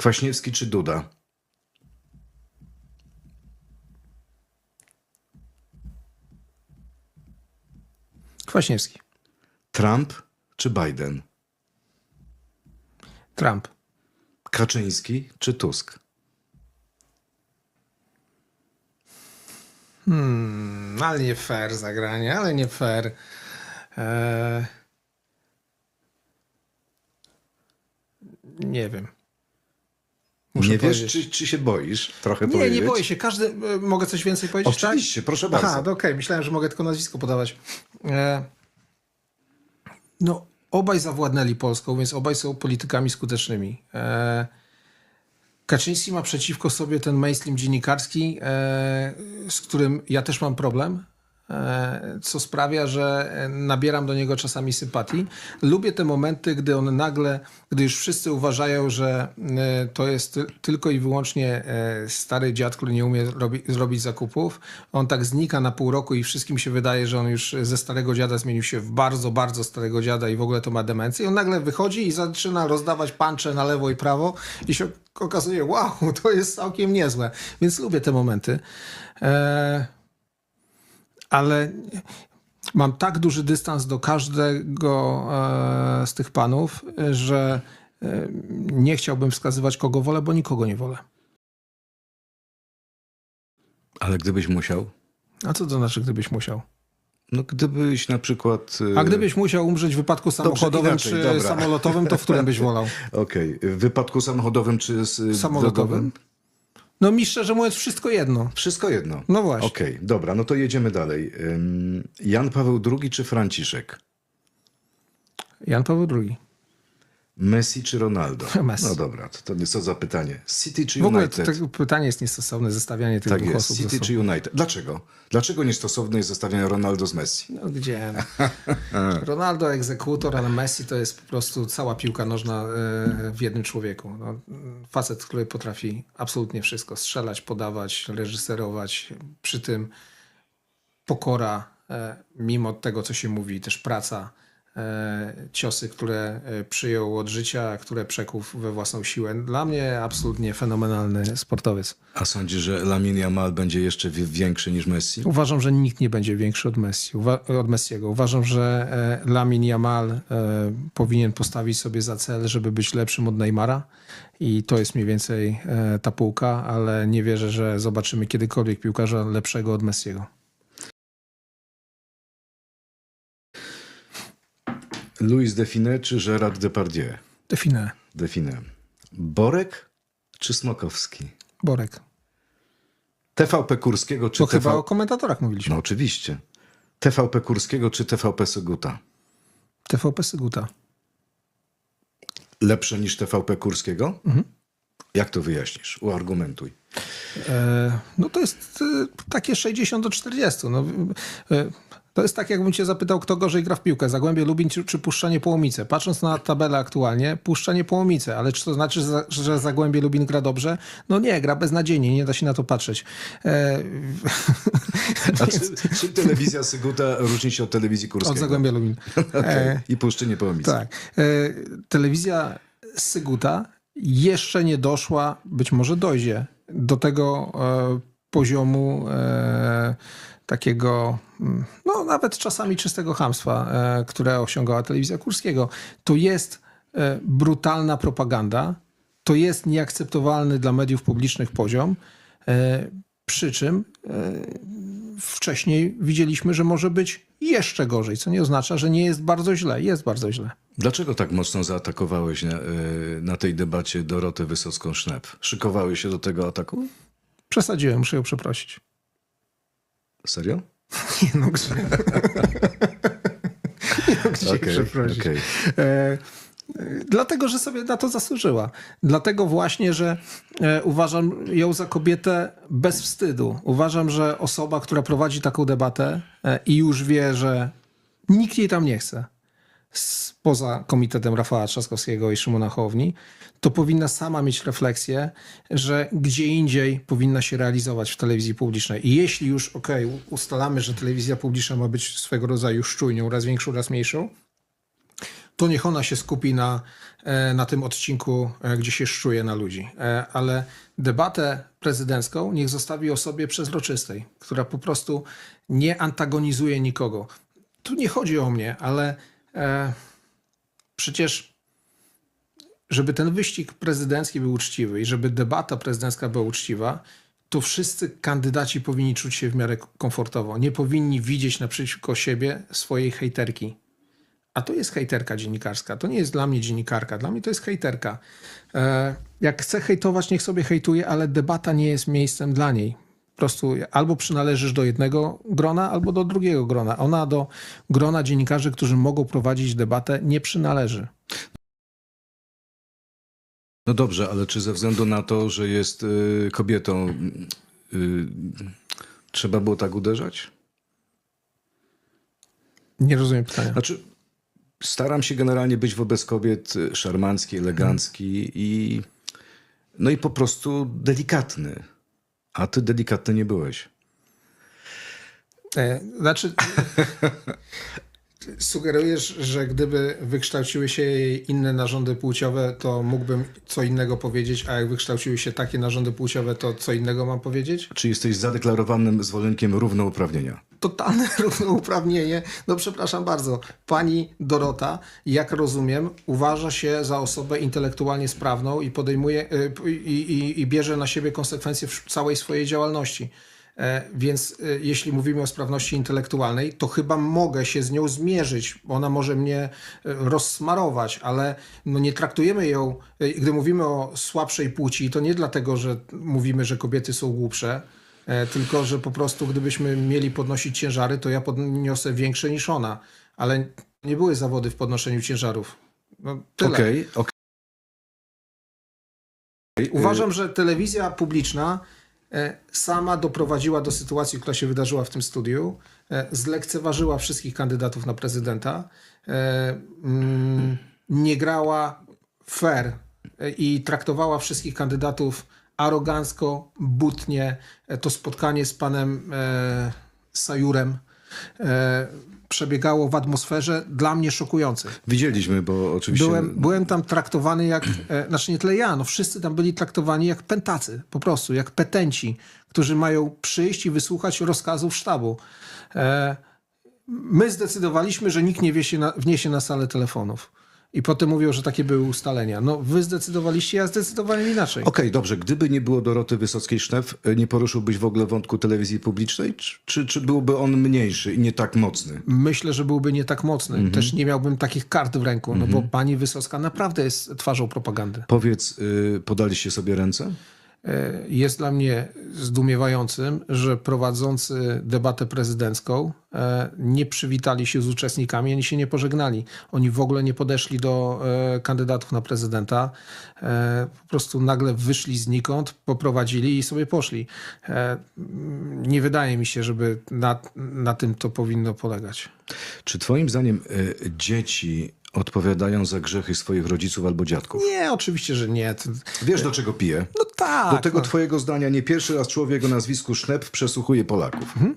Kwaśniewski czy Duda? Kwaśniewski. Trump czy Biden? Trump. Kaczyński czy Tusk? Hmm, ale nie fair zagranie, ale nie fair. Eee... Nie wiem. Muszę nie wiesz, powiedzieć. czy, czy się boisz trochę Nie, powiedzieć? nie boję się. Każdy. e, Mogę coś więcej powiedzieć? Oczywiście, proszę tak? bardzo. Aha, okej. Myślałem, że mogę tylko nazwisko podawać. E... No, obaj zawładnęli Polską, więc obaj są politykami skutecznymi. E... Kaczyński ma przeciwko sobie ten mainstream dziennikarski, e... z którym ja też mam problem. E, Co sprawia, że nabieram do niego czasami sympatii. Lubię te momenty, gdy on nagle, gdy już wszyscy uważają, że e, to jest ty- tylko i wyłącznie e, stary dziad, który nie umie robi, zrobić zakupów. On tak znika na pół roku i wszystkim się wydaje, że on już ze starego dziada zmienił się w bardzo, bardzo starego dziada i w ogóle to ma demencję. I on nagle wychodzi i zaczyna rozdawać pancze na lewo i prawo i się okazuje, wow, to jest całkiem niezłe. Więc lubię te momenty. E, ale mam tak duży dystans do każdego e, z tych panów, że e, nie chciałbym wskazywać, kogo wolę, bo nikogo nie wolę. Ale gdybyś musiał? A co to znaczy, gdybyś musiał? No gdybyś na przykład... y, A gdybyś musiał umrzeć w wypadku samochodowym inaczej, czy dobra. samolotowym, to w którym byś wolał? Okej, w wypadku samochodowym czy z Samolotowym? No mi szczerze mówiąc, wszystko jedno. Wszystko jedno. No właśnie. Okej, dobra, no to jedziemy dalej. Jan Paweł II czy Franciszek? Jan Paweł II. Messi czy Ronaldo? Messi. No dobra, to, to jest co za pytanie. City czy W ogóle United? to, to pytanie jest niestosowne, zestawianie tych tak dwóch jest, osób. City czy United? Dlaczego? Dlaczego niestosowne jest zestawianie Ronaldo z Messi? No gdzie? Ronaldo egzekutor, ale Messi to jest po prostu cała piłka nożna e, w jednym człowieku. No, facet, który potrafi absolutnie wszystko. Strzelać, podawać, reżyserować. Przy tym pokora, e, mimo tego, co się mówi, też praca. E, Ciosy, które e, przyjął od życia, które przekuł we własną siłę. Dla mnie absolutnie fenomenalny sportowiec. A sądzisz, że Lamin Yamal będzie jeszcze wi- większy niż Messi? Uważam, że nikt nie będzie większy od, Messi, od Messiego. Uważam, że e, Lamin Yamal powinien postawić sobie za cel, żeby być lepszym od Neymara i to jest mniej więcej ta półka, ale nie wierzę, że zobaczymy kiedykolwiek piłkarza lepszego od Messiego. Louis Define czy Gérard Depardieu? Definę. Define. Borek czy Smokowski? Borek. TVP Kurskiego czy To TV... chyba o komentatorach mówiliśmy. No oczywiście. TVP Kurskiego czy TVP Soguta? TVP Syguta. Lepsze niż TVP Kurskiego? Mhm. Jak to wyjaśnisz? Uargumentuj. E, No to jest e, takie 60 do 40. No, e, to jest tak, jakbym cię zapytał, kto gorzej gra w piłkę, Zagłębie Lubin czy, czy Puszczanie Połomice. Patrząc na tabelę aktualnie, Puszczanie Połomice, ale czy to znaczy, że- Zagłębie Lubin gra dobrze? No nie, gra beznadziejnie, nie da się na to patrzeć. E, A czy, telewizja Syguta różni się od telewizji Kurskiego? Od Zagłębia Lubin. Okej. I Puszczynie Połomice. Tak. E, telewizja Syguta jeszcze nie doszła, być może dojdzie, do tego e, poziomu e, takiego, mm, no nawet czasami czystego hamstwa, e, które osiągała telewizja Kurskiego. To jest e, brutalna propaganda, to jest nieakceptowalny dla mediów publicznych poziom, e, przy czym wcześniej widzieliśmy, że może być jeszcze gorzej, co nie oznacza, że nie jest bardzo źle. Jest bardzo źle. Dlaczego tak mocno zaatakowałeś na, na tej debacie Dorotę Wysocką-Sznep? Szykowałeś się do tego ataku? Przesadziłem, muszę ją przeprosić. Serio? Nie no, gdzie? nie no, gdzie Okej, przeprosić. okej. E, e, dlatego, że sobie na to zasłużyła. Dlatego właśnie, że e, uważam ją za kobietę bez wstydu. Uważam, że osoba, która prowadzi taką debatę e, i już wie, że nikt jej tam nie chce, poza komitetem Rafała Trzaskowskiego i Szymona Hołowni, to powinna sama mieć refleksję, że gdzie indziej powinna się realizować w telewizji publicznej. I jeśli już, okej, u- ustalamy, że telewizja publiczna ma być swego rodzaju szczujnią, raz większą, raz mniejszą, to niech ona się skupi na, e, na tym odcinku, e, gdzie się szczuje na ludzi. E, Ale debatę prezydencką niech zostawi osobie przezroczystej, która po prostu nie antagonizuje nikogo. Tu nie chodzi o mnie, ale e, przecież żeby ten wyścig prezydencki był uczciwy i żeby debata prezydencka była uczciwa, to wszyscy kandydaci powinni czuć się w miarę komfortowo. Nie powinni widzieć naprzeciwko siebie swojej hejterki. A to jest hejterka dziennikarska. To nie jest dla mnie dziennikarka. Dla mnie to jest hejterka. E, jak chce hejtować, niech sobie hejtuje, ale debata nie jest miejscem dla niej. Po prostu albo przynależysz do jednego grona, albo do drugiego grona. Ona do grona dziennikarzy, którzy mogą prowadzić debatę, nie przynależy. No dobrze, ale czy ze względu na to, że jest y, kobietą, y, trzeba było tak uderzać? Nie rozumiem pytania. Znaczy, staram się generalnie być wobec kobiet y, szarmancki, elegancki i no i po prostu delikatny. A ty delikatny nie byłeś. E, Znaczy, sugerujesz, że gdyby wykształciły się inne narządy płciowe, to mógłbym co innego powiedzieć, a jak wykształciły się takie narządy płciowe, to co innego mam powiedzieć? Czy jesteś zadeklarowanym zwolennikiem równouprawnienia? Totalne równouprawnienie. No przepraszam bardzo. Pani Dorota, jak rozumiem, uważa się za osobę intelektualnie sprawną i podejmuje y, i, i, i bierze na siebie konsekwencje w całej swojej działalności. E, Więc y, jeśli mówimy o sprawności intelektualnej, to chyba mogę się z nią zmierzyć. Ona może mnie y, rozsmarować, ale no nie traktujemy ją, gdy mówimy o słabszej płci, to nie dlatego, że mówimy, że kobiety są głupsze, e, tylko że po prostu gdybyśmy mieli podnosić ciężary, to ja podniosę większe niż ona. Ale nie były zawody w podnoszeniu ciężarów. No, tyle. Okej, okej. Uważam, że telewizja publiczna e, sama doprowadziła do sytuacji, która się wydarzyła w tym studiu, e, zlekceważyła wszystkich kandydatów na prezydenta, e, mm, nie grała fair e, i traktowała wszystkich kandydatów arogancko, butnie. E, To spotkanie z panem e, Sajurem e, przebiegało w atmosferze dla mnie szokującej. Widzieliśmy, bo oczywiście... Byłem, byłem tam traktowany jak, e, znaczy nie tyle ja, no wszyscy tam byli traktowani jak pentacy, po prostu, jak petenci, którzy mają przyjść i wysłuchać rozkazów sztabu. E, my zdecydowaliśmy, że nikt nie wiesie na, wniesie na salę telefonów. I potem mówią, że takie były ustalenia. No wy zdecydowaliście, ja zdecydowałem inaczej. Okej, dobrze. Gdyby nie było Doroty Wysockiej-Sznep, nie poruszyłbyś w ogóle wątku telewizji publicznej? Czy, czy, byłby on mniejszy i nie tak mocny? Myślę, że byłby nie tak mocny. Też nie miałbym takich kart w ręku, no bo pani Wysocka naprawdę jest twarzą propagandy. Powiedz, y, podaliście sobie ręce? E, Jest dla mnie zdumiewającym, że prowadzący debatę prezydencką e, nie przywitali się z uczestnikami, ani się nie pożegnali. Oni w ogóle nie podeszli do e, kandydatów na prezydenta. Po prostu nagle wyszli znikąd, poprowadzili i sobie poszli. Nie wydaje mi się, żeby na, na tym to powinno polegać. Czy twoim zdaniem dzieci odpowiadają za grzechy swoich rodziców albo dziadków? Nie, oczywiście, że nie. Wiesz, do czego piję? No tak. Do tego no. twojego zdania nie pierwszy raz człowiek o nazwisku Sznep przesłuchuje Polaków. Mhm.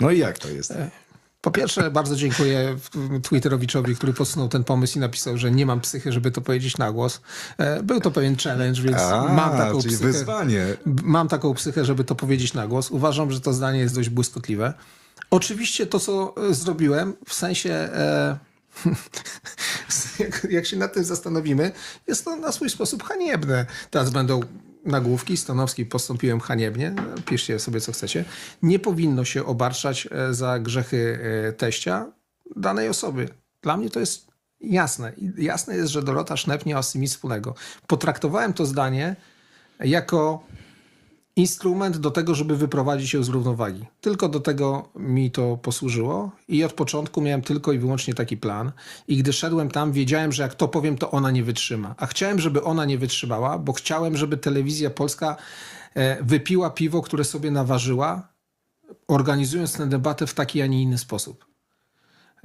No i jak to jest? Po pierwsze, bardzo dziękuję Twitterowiczowi, który podsunął ten pomysł i napisał, że nie mam psychy, żeby to powiedzieć na głos. E, Był to pewien challenge, więc A, mam taką czyli psychę. wyzwanie. Mam taką psychę, żeby to powiedzieć na głos. Uważam, że to zdanie jest dość błyskotliwe. Oczywiście to, co e, zrobiłem, w sensie, e, jak, jak się nad tym zastanowimy, jest to na swój sposób haniebne. Teraz będą nagłówki, Stanowski postąpiłem haniebnie, piszcie sobie co chcecie. Nie powinno się obarczać e, za grzechy e, teścia danej osoby. Dla mnie to jest jasne. Jasne jest, że Dorota Sznep nie ma z tym nic wspólnego. Potraktowałem to zdanie jako instrument do tego, żeby wyprowadzić ją z równowagi. Tylko do tego mi to posłużyło i od początku miałem tylko i wyłącznie taki plan. I gdy szedłem tam, wiedziałem, że jak to powiem, to ona nie wytrzyma. A chciałem, żeby ona nie wytrzymała, bo chciałem, żeby telewizja polska e, wypiła piwo, które sobie naważyła, organizując tę debatę w taki, a nie inny sposób.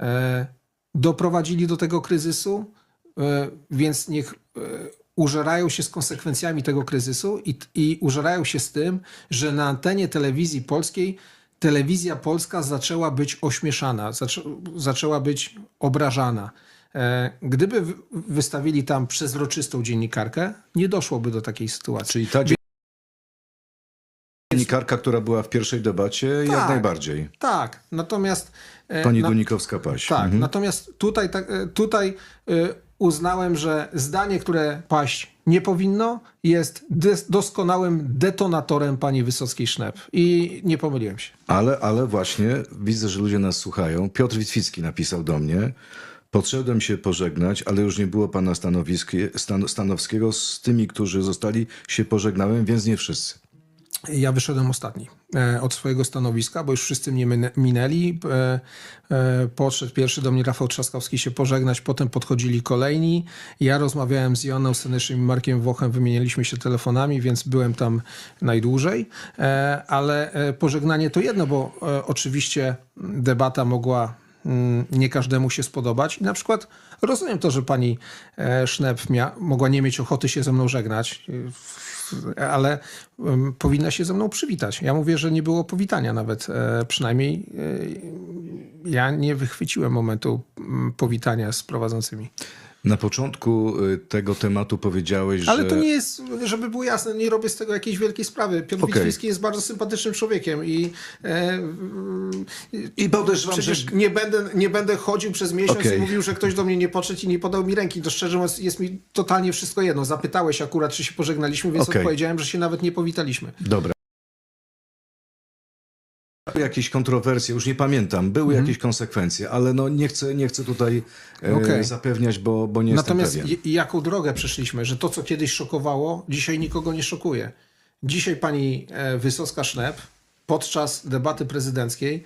E, doprowadzili do tego kryzysu, e, więc niech użerają się z konsekwencjami tego kryzysu i, i użerają się z tym, że na antenie telewizji polskiej telewizja polska zaczęła być ośmieszana, zaczę, zaczęła być obrażana. E, Gdyby wy- wystawili tam przezroczystą dziennikarkę, nie doszłoby do takiej sytuacji. Czyli ta dziennikarka, która była w pierwszej debacie, jak Tak. najbardziej. Tak, natomiast... e, Pani na- Dunikowska-Paś. Tak, Mhm. natomiast tutaj, e, tutaj uznałem, że zdanie, które paść nie powinno, jest doskonałym detonatorem pani Wysockiej-Sznep. I nie pomyliłem się. Ale, ale właśnie widzę, że ludzie nas słuchają. Piotr Witwicki napisał do mnie. Podszedłem się pożegnać, ale już nie było pana Stan, Stanowskiego. Z tymi, którzy zostali, się pożegnałem, więc nie wszyscy. Ja wyszedłem ostatni e, od swojego stanowiska, bo już wszyscy mnie minęli. E, e, podszedł pierwszy do mnie Rafał Trzaskowski się pożegnać, potem podchodzili kolejni. Ja rozmawiałem z Joanną Senyszym i Markiem Włochem, wymienialiśmy się telefonami, więc byłem tam najdłużej. Ale pożegnanie to jedno, bo oczywiście debata mogła nie każdemu się spodobać. I na przykład rozumiem to, że pani e, Sznep mogła nie mieć ochoty się ze mną żegnać, w- ale powinna się ze mną przywitać. Ja mówię, że nie było powitania nawet. E, przynajmniej e, ja nie wychwyciłem momentu mm, powitania z prowadzącymi. Na początku y, tego tematu powiedziałeś, Ale że... to nie jest, żeby było jasne, nie robię z tego jakiejś wielkiej sprawy. Piotr. Witwiński jest bardzo sympatycznym człowiekiem i e, I podejrzewam, Przecież że... nie będę, nie będę chodził przez miesiąc Okej. i mówił, że ktoś do mnie nie podszedł i nie podał mi ręki. To szczerze mówiąc jest mi totalnie wszystko jedno. Zapytałeś akurat, czy się pożegnaliśmy, więc Okej. odpowiedziałem, że się nawet nie powitaliśmy. Dobra. Były Jakieś kontrowersje, już nie pamiętam, były Mhm. jakieś konsekwencje, ale no nie chcę, nie chcę tutaj e, Okej. zapewniać, bo, bo nie Natomiast jestem pewien. jaką drogę przeszliśmy, że to, co kiedyś szokowało, dzisiaj nikogo nie szokuje. Dzisiaj pani e, Wysocka-Sznep podczas debaty prezydenckiej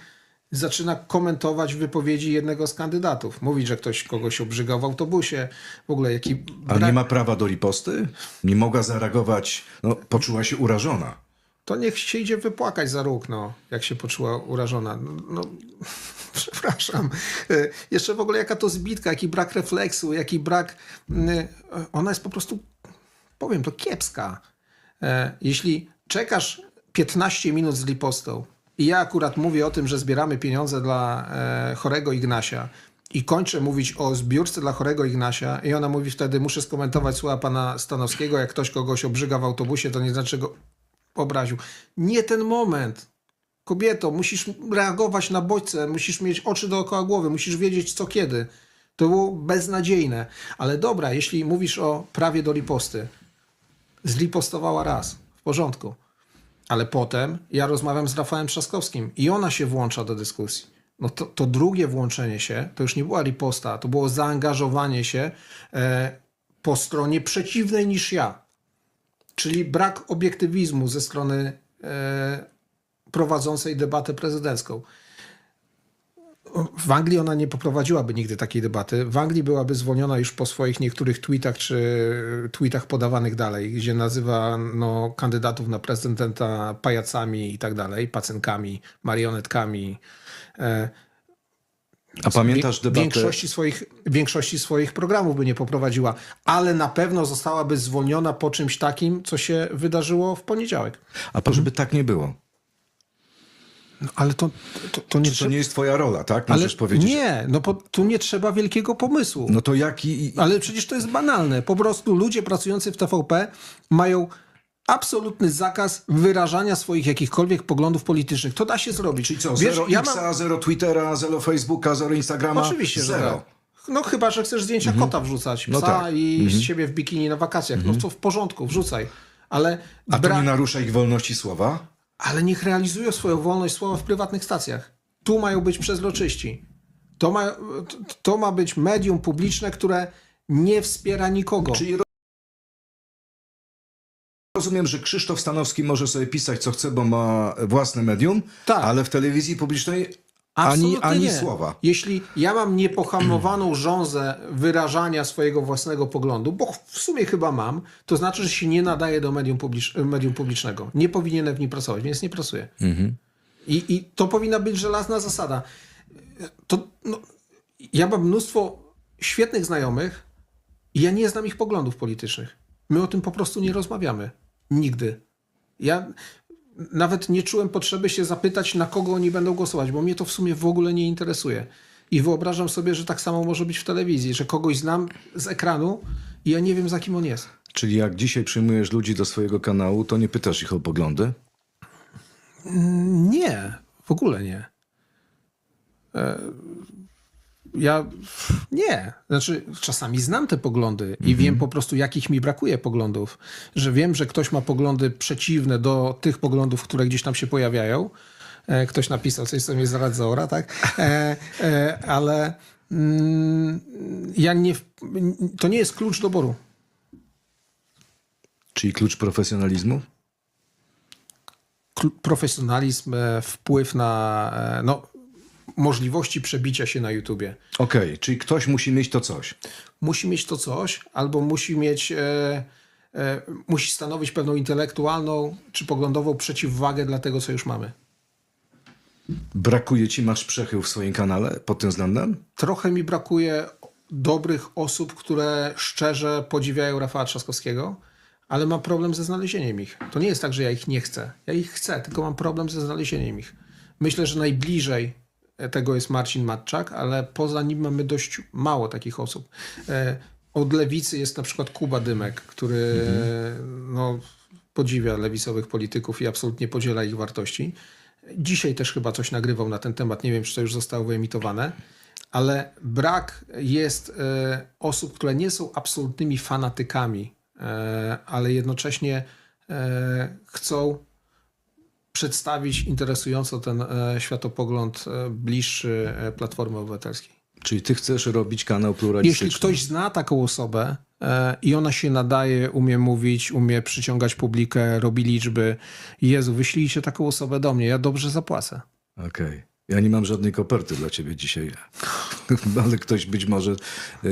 zaczyna komentować wypowiedzi jednego z kandydatów. Mówić, że ktoś kogoś obrzygał w autobusie. W ogóle jaki A brak- nie ma prawa do riposty? Nie mogła zareagować, no poczuła się urażona. To niech się idzie wypłakać za róg, no, jak się poczuła urażona. No, no przepraszam. E, Jeszcze w ogóle jaka to zbitka, jaki brak refleksu, jaki brak... mm, Ona jest po prostu, powiem to, kiepska. E, Jeśli czekasz 15 minut z lipostą i ja akurat mówię o tym, że zbieramy pieniądze dla e, chorego Ignasia i kończę mówić o zbiórce dla chorego Ignasia i ona mówi wtedy, muszę skomentować słowa pana Stanowskiego, jak ktoś kogoś obrzyga w autobusie, to nie znaczy, go obraził. Nie ten moment. Kobieto, musisz reagować na bodźce, musisz mieć oczy dookoła głowy, musisz wiedzieć co kiedy. To było beznadziejne. Ale dobra, jeśli mówisz o prawie do riposty, zripostowała raz, w porządku. Ale potem ja rozmawiam z Rafałem Trzaskowskim i ona się włącza do dyskusji. No to, to drugie włączenie się, to już nie była riposta, to było zaangażowanie się e, po stronie przeciwnej niż ja. Czyli brak obiektywizmu ze strony e, prowadzącej debatę prezydencką. W Anglii ona nie poprowadziłaby nigdy takiej debaty. W Anglii byłaby zwolniona już po swoich niektórych tweetach czy tweetach podawanych dalej, gdzie nazywa no, kandydatów na prezydenta pajacami i tak dalej, pacynkami, marionetkami. E, A pamiętasz debatę... Większości swoich, większości swoich programów by nie poprowadziła, ale na pewno zostałaby zwolniona po czymś takim, co się wydarzyło w poniedziałek. A po, żeby tak nie było. No, ale to, to, to nie To nie jest twoja rola, tak? Możesz ale powiedzieć. Nie, no bo tu nie trzeba wielkiego pomysłu. No to jaki... Ale przecież to jest banalne. Po prostu ludzie pracujący w TVP mają absolutny zakaz wyrażania swoich jakichkolwiek poglądów politycznych. To da się zrobić. Czyli co, Wiesz, zero ja Xa, mam... zero Twittera, zero Facebooka, zero Instagrama? Oczywiście, że zero. tak. No chyba, że chcesz zdjęcia kota wrzucać, psa No tak. i z siebie w bikini na wakacjach. No to w porządku, wrzucaj. Ale, A to bra- nie narusza ich wolności słowa? ale niech realizują swoją wolność słowa w prywatnych stacjach. Tu mają być przezroczyści. To ma, to, to ma być medium publiczne, które nie wspiera nikogo. Czyli rozumiem, że Krzysztof Stanowski może sobie pisać co chce, bo ma własne medium, Tak. ale w telewizji publicznej ani, Absolutnie ani nie. słowa. Jeśli ja mam niepohamowaną żązę wyrażania swojego własnego poglądu, bo w sumie chyba mam, to znaczy, że się nie nadaje do medium, publicz- medium publicznego. Nie powinienem w nim pracować, więc nie pracuję. I, I to powinna być żelazna zasada. To, no, ja mam mnóstwo świetnych znajomych i ja nie znam ich poglądów politycznych. My o tym po prostu nie rozmawiamy. Nigdy. Ja nawet nie czułem potrzeby się zapytać, na kogo oni będą głosować, bo mnie to w sumie w ogóle nie interesuje. I wyobrażam sobie, że tak samo może być w telewizji, że kogoś znam z ekranu i ja nie wiem, za kim on jest. Czyli jak dzisiaj przyjmujesz ludzi do swojego kanału, to nie pytasz ich o poglądy? Nie, w ogóle nie. Ja nie. Znaczy, czasami znam te poglądy i wiem po prostu, jakich mi brakuje poglądów. Że wiem, że ktoś ma poglądy przeciwne do tych poglądów, które gdzieś tam się pojawiają. E, Ktoś napisał coś, co mnie zaradzaora, tak? E, e, ale mm, ja nie. To nie jest klucz doboru. Czyli klucz profesjonalizmu? Profesjonalizm, e, wpływ na e, no, możliwości przebicia się na YouTubie. Okej, czyli ktoś musi mieć to coś. Musi mieć to coś, albo musi mieć, e, e, musi stanowić pewną intelektualną czy poglądową przeciwwagę dla tego, co już mamy. Brakuje ci, masz przechył w swoim kanale pod tym względem? Trochę mi brakuje dobrych osób, które szczerze podziwiają Rafała Trzaskowskiego, ale mam problem ze znalezieniem ich. To nie jest tak, że ja ich nie chcę. Ja ich chcę, tylko mam problem ze znalezieniem ich. Myślę, że najbliżej tego jest Marcin Matczak, ale poza nim mamy dość mało takich osób. E, Od lewicy jest na przykład Kuba Dymek, który no, podziwia lewicowych polityków i absolutnie podziela ich wartości. Dzisiaj też chyba coś nagrywał na ten temat, nie wiem, czy to już zostało wyemitowane, ale brak jest e, osób, które nie są absolutnymi fanatykami, e, ale jednocześnie chcą przedstawić interesująco ten e, światopogląd e, bliższy e, Platformy Obywatelskiej. Czyli ty chcesz robić kanał Jeśli pluralistyczny. ktoś zna taką osobę i ona się nadaje, umie mówić, umie przyciągać publikę, robi liczby, Jezu, wyślijcie taką osobę do mnie, ja dobrze zapłacę. Okej. Ja nie mam żadnej koperty dla ciebie dzisiaj, ale ktoś być może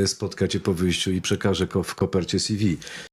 spotka cię po wyjściu i przekaże w kopercie CV.